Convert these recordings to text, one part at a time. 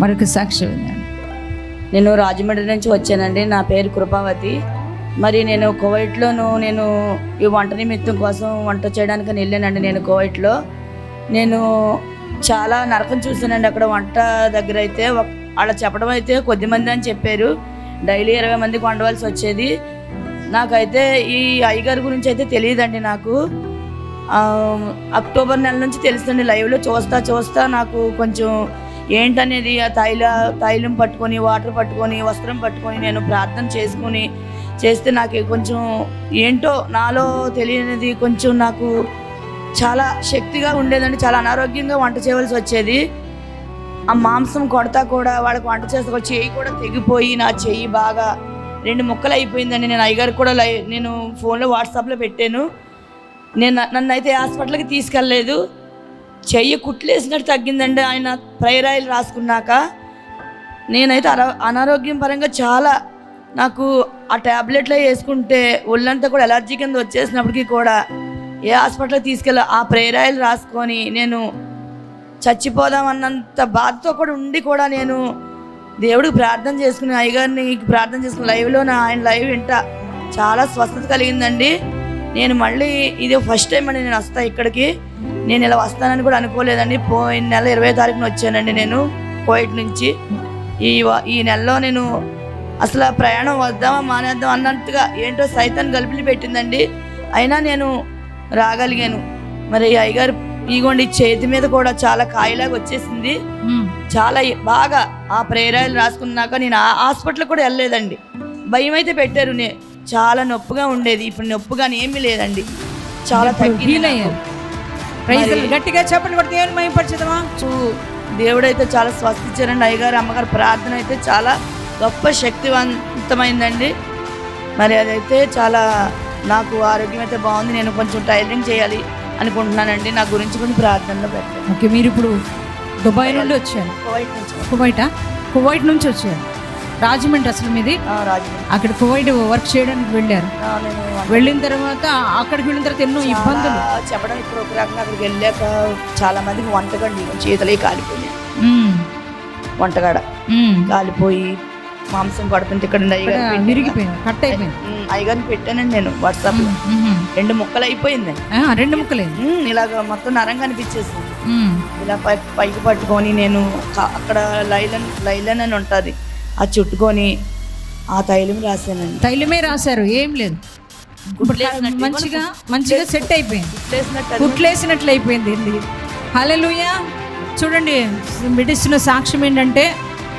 మరొక సాక్షి వినండి నేను రాజమండ్రి నుంచి వచ్చానండి. నా పేరు కృపావతి. మరి నేను కువైట్లోను నేను ఈ వంట నిమిత్తం కోసం వంట చేయడానికి వెళ్ళానండి నేను కువైట్లో. నేను చాలా నరకం చూశానండి అక్కడ వంట దగ్గర అయితే. అలా చెప్పడం అయితే కొద్దిమంది అని చెప్పారు. డైలీ ఇరవై మందికి వండవలసి వచ్చేది. నాకైతే ఈ అయ్యగారి గురించి అయితే తెలియదండి నాకు. అక్టోబర్ నెల నుంచి తెలుస్తుంది లైవ్లో. చూస్తా చూస్తా నాకు కొంచెం ఏంటనేది ఆ తైల తైలం పట్టుకొని వాటర్ పట్టుకొని వస్త్రం పట్టుకొని నేను ప్రార్థన చేసుకొని చేస్తే నాకు కొంచెం ఏంటో నాలో తెలియనిది కొంచెం నాకు చాలా శక్తిగా ఉండేదండి. చాలా అనారోగ్యంగా వంట చేయవలసి వచ్చేది. ఆ మాంసం కొడతా కూడా వాళ్ళకి వంట చేస్తా చెయ్యి కూడా తెగిపోయి నా చెయ్యి బాగా రెండు ముక్కలు అయిపోయిందండి. నేను అయ్యగారికి కూడా లై నేను ఫోన్లో వాట్సాప్లో పెట్టాను. నేను నన్ను అయితే హాస్పిటల్కి తీసుకెళ్ళలేదు. చెయ్యి కుట్లేసినట్టు తగ్గిందండి ఆయన ప్రైర్ ఆయిల్ రాసుకున్నాక. నేనైతే అర అనారోగ్యం పరంగా చాలా నాకు ఆ ట్యాబ్లెట్లో వేసుకుంటే ఒళ్ళంతా కూడా ఎలర్జీ కింద వచ్చేసినప్పటికీ కూడా ఏ హాస్పిటల్ తీసుకెళ్ళ ఆ ప్రేయర్ ఆయిల్ రాసుకొని నేను చచ్చిపోదామన్నంత బాధతో కూడా ఉండి కూడా నేను దేవుడికి ప్రార్థన చేసుకుని అయ్యగారిని ప్రార్థన చేసుకుని లైవ్లో నా ఆయన లైవ్ వింట చాలా స్వస్థత కలిగిందండి. నేను మళ్ళీ ఇది ఫస్ట్ టైం అండి నేను వస్తా ఇక్కడికి. నేను ఇలా వస్తానని కూడా అనుకోలేదండి. పోయిన నెల ఇరవై తారీఖున వచ్చానండి నేను కోయిట్ నుంచి. ఈ ఈ నెలలో నేను అసలు ప్రయాణం వద్దామా మానేద్దాం అన్నట్టుగా ఏంటో సైతాన్ని గలుపులు పెట్టిందండి. అయినా నేను రాగలిగాను. మరి ఈ అయ్యగారు ఇగోండి చేతి మీద కూడా చాలా కాయలాగా వచ్చేసింది. చాలా బాగా ఆ ప్రేరాయలు రాసుకున్నాక నేను ఆ హాస్పిటల్ కూడా వెళ్ళలేదండి. భయం అయితే పెట్టారు నే చాలా నొప్పిగా ఉండేది. ఇప్పుడు నొప్పిగా ఏమీ లేదండి. చాలా తగ్గింది గట్టిగా చెప్పండి కూడా దేవుని మహిమపరచదమా నాకు దేవుడైతే చాలా స్వస్థించారండి అయ్యగారు అమ్మగారు ప్రార్థన అయితే చాలా గొప్ప శక్తివంతమైందండి. మరి అదైతే చాలా నాకు ఆరోగ్యం అయితే బాగుంది. నేను కొంచెం టైలరింగ్ చేయాలి అనుకుంటున్నానండి. నా గురించి కొంచెం ప్రార్థనలో పెట్టాను. ఓకే మీరు ఇప్పుడు దుబాయ్ నుండి వచ్చారు. కువైట్ నుంచి కువైటా? కువైట్ నుంచి వచ్చారు. రాజమండ్రి అసలు మీది? అక్కడ కువైట్ వర్క్ చేయడానికి వెళ్ళారు. వెళ్ళిన తర్వాత అక్కడికి వెళ్ళిన తర్వాత ఎన్నో ఇబ్బందులు. చెప్పడం ఇప్పుడు ఒక రకంగా అక్కడికి వెళ్ళాక చాలా మందికి వంటగండి చేతులే కాలిపోయినాయి. వంటగాడ. కాలిపోయి మాంసం పడుతుంటే ఇక్కడ. విరిగిపోయింది కట్ అయిపోయింది. అయ్యగారిని పెట్టానండి నేను వాట్సాప్. రెండు ముక్కలు అయిపోయింది. రెండు ముక్కలేదు ఉమ్, ఇలాగ మొత్తం నరంగా అనిపించేసింది. మ్మ్. ఇలా పైకి పట్టుకొని నేను అక్కడ లైలన్ లైలన్ అని ఉంటుంది. అది చుట్టుకొని ఆ తైలం రాశానండి. తైలమే రాశారు ఏం లేదు. మంచిగా మంచిగా సెట్ అయిపోయింది. కుట్లేసినట్టు అది కుట్లేసినట్లు అయిపోయింది ఇది చూడండి బిడిస్తున్న సాక్ష్యం ఏంటంటే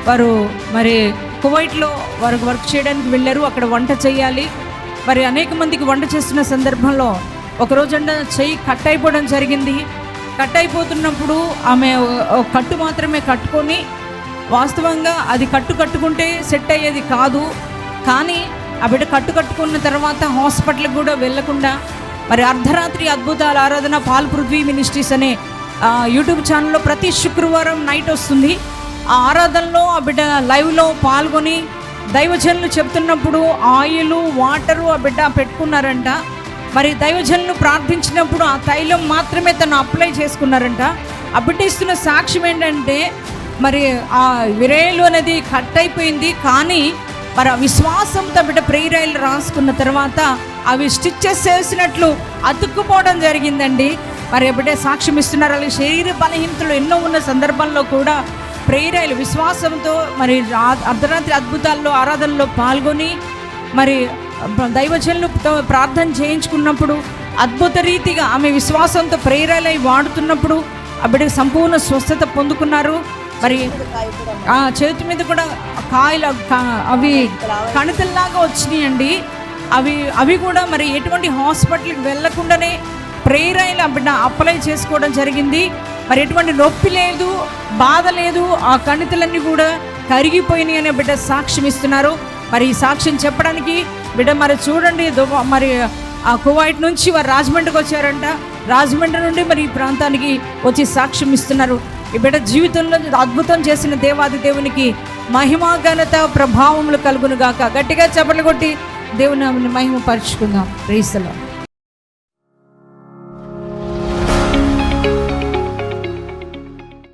వారు మరి కువైట్లో వారు వర్క్ చేయడానికి వెళ్ళారు అక్కడ వంట చేయాలి. మరి అనేక మందికి వంట చేస్తున్న సందర్భంలో ఒక రోజంట చెయ్యి కట్ అయిపోవడం జరిగింది. కట్ అయిపోతున్నప్పుడు ఆమె కట్టు మాత్రమే కట్టుకొని వాస్తవంగా అది కట్టు కట్టుకుంటే సెట్ అయ్యేది కాదు. కానీ ఆ బిడ్డ కట్టు కట్టుకున్న తర్వాత హాస్పిటల్కి కూడా వెళ్ళకుండా మరి అర్ధరాత్రి అద్భుతాల ఆరాధన పాల్ పృథ్వీ మినిస్ట్రీస్ అనే యూట్యూబ్ ఛానల్లో ప్రతి శుక్రవారం నైట్ వస్తుంది. ఆ ఆరాధనలో ఆ బిడ్డ లైవ్లో పాల్గొని దైవజనులు చెప్తున్నప్పుడు ఆయిల్ వాటరు ఆ బిడ్డ పెట్టుకున్నారంట. మరి దైవజనులు ప్రార్థించినప్పుడు ఆ తైలం మాత్రమే తను అప్లై చేసుకున్నారంట. ఆ బిడ్డ ఇస్తున్న సాక్ష్యం ఏంటంటే మరి ఆ విరేలు అనేది కట్ అయిపోయింది. కానీ మరి ఆ విశ్వాసంతో బిడ్డ ప్రేరాయిలు రాసుకున్న తర్వాత అవి స్టిచ్చెస్ చేసినట్లు అతుక్కుపోవడం జరిగిందండి. మరి బిడ్డ సాక్ష్యం ఇస్తున్నారు. అలాగే శరీర బలహీనతలు ఎన్నో ఉన్న సందర్భంలో కూడా ప్రేరాయిలు విశ్వాసంతో మరి అర్ధరాత్రి అద్భుతాల్లో ఆరాధనలో పాల్గొని మరి దైవజనులతో ప్రార్థన చేయించుకున్నప్పుడు అద్భుత రీతిగా ఆమె విశ్వాసంతో ప్రేరాలై వాడుతున్నప్పుడు ఆ బిడ్డకు సంపూర్ణ స్వస్థత పొందుకున్నారు. మరి ఆ చేతి మీద కూడా కాయలు అవి కణితల్లాగా వచ్చినాయండి. అవి అవి కూడా మరి ఎటువంటి హాస్పిటల్కి వెళ్ళకుండానే ప్రేయర్ అయిన బిడ్డ అప్లై చేసుకోవడం జరిగింది. మరి ఎటువంటి నొప్పి లేదు బాధ లేదు ఆ కణితలన్నీ కూడా కరిగిపోయినాయి అనే బిడ్డ సాక్ష్యం ఇస్తున్నారు. మరి ఈ సాక్ష్యం చెప్పడానికి బిడ్డ మరి చూడండి మరి ఆ కువైట్ నుంచి వారు రాజమండ్రికి వచ్చారంట. రాజమండ్రి నుండి మరి ఈ ప్రాంతానికి వచ్చి సాక్ష్యం ఇస్తున్నారు. ఈ బిడ్డ జీవితంలో అద్భుతం చేసిన దేవాది దేవునికి మహిమా ఘనత ప్రభావములు కలుగును గాక గట్టిగా చెప్పలు కొట్టి దేవుని మహిమ పరుచుకుందాం. రీసలో